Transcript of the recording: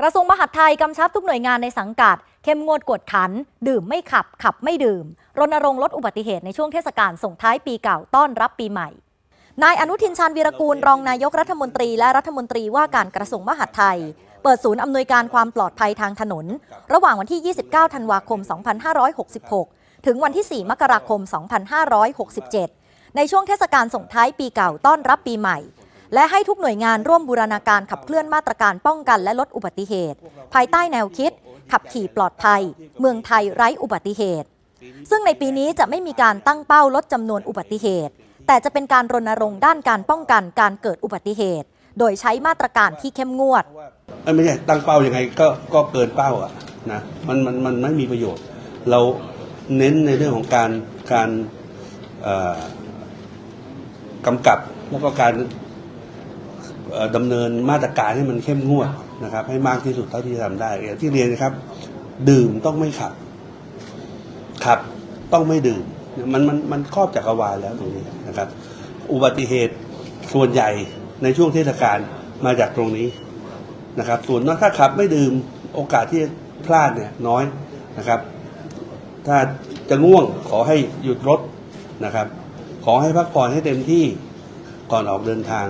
กระทรวงมหาดไทยกำชับทุกหน่วยงานในสังกัด เข้มงวดกวดขัน ดื่มไม่ขับ ขับไม่ดื่ม รณรงค์ลดอุบัติเหตุในช่วงเทศกาลส่งท้ายปีเก่าต้อนรับปีใหม่ นายอนุทินชาญวีรกูลรองนายกรัฐมนตรีและรัฐมนตรีว่าการกระทรวงมหาดไทย เปิดศูนย์อำนวยการความปลอดภัยทางถนน ระหว่างวันที่ 29 ธันวาคม 2566 ถึงวันที่ 4 มกราคม 2567 ในช่วงเทศกาลส่งท้ายปีเก่าต้อนรับปีใหม่ และให้ทุกหน่วยงานร่วมบูรณาการขับเคลื่อนมาตรการป้องกันและลดอุบัติเหตุ ภายใต้แนวคิด ขับขี่ปลอดภัย เมืองไทยไร้อุบัติเหตุ ซึ่งในปีนี้จะไม่มีการตั้งเป้าลดจำนวนอุบัติเหตุ แต่จะเป็นการรณรงค์ด้านการป้องกันการเกิดอุบัติเหตุ โดยใช้มาตรการที่เข้มงวดไม่ใช่ตั้งเป้ายังไงก็ก็เกินเป้าอะนะมันมันมันไม่มีประโยชน์ เราเน้นในเรื่องของการการกำกับแล้วก็การ ดำเนินมาตรการให้มันเข้มงวดนะครับ ให้มากที่สุดเท่าที่จะทำได้อย่างที่เรียนนะครับ ดื่มต้องไม่ขับ ขับต้องไม่ดื่ม มันมันมันครอบจักรวาลแล้วตรงนี้นะครับ อุบัติเหตุส่วนใหญ่ในช่วงเทศกาลมาจากตรงนี้นะครับ ส่วนถ้าขับไม่ดื่มโอกาสที่พลาดเนี่ยน้อยนะครับ ถ้าจะง่วงขอให้หยุดรถนะครับ ขอให้พักผ่อนให้เต็มที่ก่อนออกเดินทาง